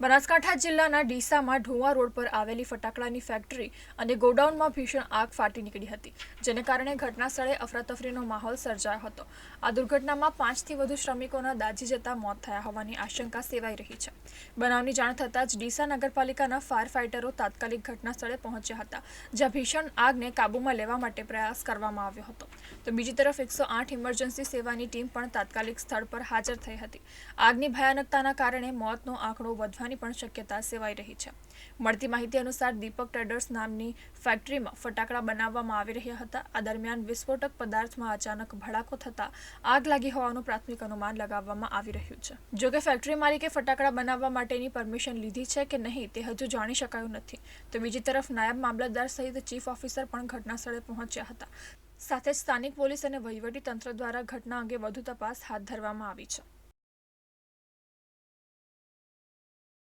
બનાસકાંઠા જિલ્લાના ડીસામાં ઢોવા રોડ પર આવેલી ફટાકડાની ફેક્ટરી અને ગોડાઉનમાં ભીષણ આગ ફાટી નીકળી હતી, જેને કારણે ઘટના સ્થળે અફરાતફરીનો માહોલ સર્જાયો હતો. આ દુર્ઘટનામાં પાંચથી વધુ શ્રમિકોના દાજી જતા મોત થયા હોવાની આશંકા સેવાઈ રહી છે. બનાવની જાણ થતાં જ ડીસા નગરપાલિકાના ફાયર ફાઇટરો તાત્કાલિક ઘટના સ્થળે પહોંચ્યા હતા, જ્યાં ભીષણ આગને કાબૂમાં લેવા માટે પ્રયાસ કરવામાં આવ્યો હતો. તો બીજી તરફ એકસો આઠ ઇમરજન્સી સેવાની ટીમ પણ તાત્કાલિક સ્થળ પર હાજર થઈ હતી. આગની ભયાનકતાના કારણે મોતનો આંકડો વધવાની પણ શક્યતા સેવાઈ રહી છે. મળતી માહિતી અનુસાર દીપક ટ્રેડર્સ નામની ફેક્ટરીમાં ફટાકડા બનાવવામાં આવી રહ્યા હતા. આ દરમિયાન વિસ્ફોટક પદાર્થમાં અચાનક ભડાકો થતાં આગ લાગી હોવાનું પ્રાથમિક અનુમાન લગાવવામાં આવી રહ્યું છે. જોકે ફેક્ટરી માલિકે ફટાકડા બનાવવા માટેની પરમિશન લીધી છે કે નહીં તે હજુ જાણી શકાયું નથી. તો બીજી તરફ નાયબ મામલતદાર સહિત ચીફ ઓફિસર પણ ઘટના સ્થળે પહોંચ્યા હતા. સાથે જ સ્થાનિક પોલીસ અને વહીવટી તંત્ર દ્વારા ઘટના અંગે વધુ તપાસ હાથ ધરવામાં આવી છે.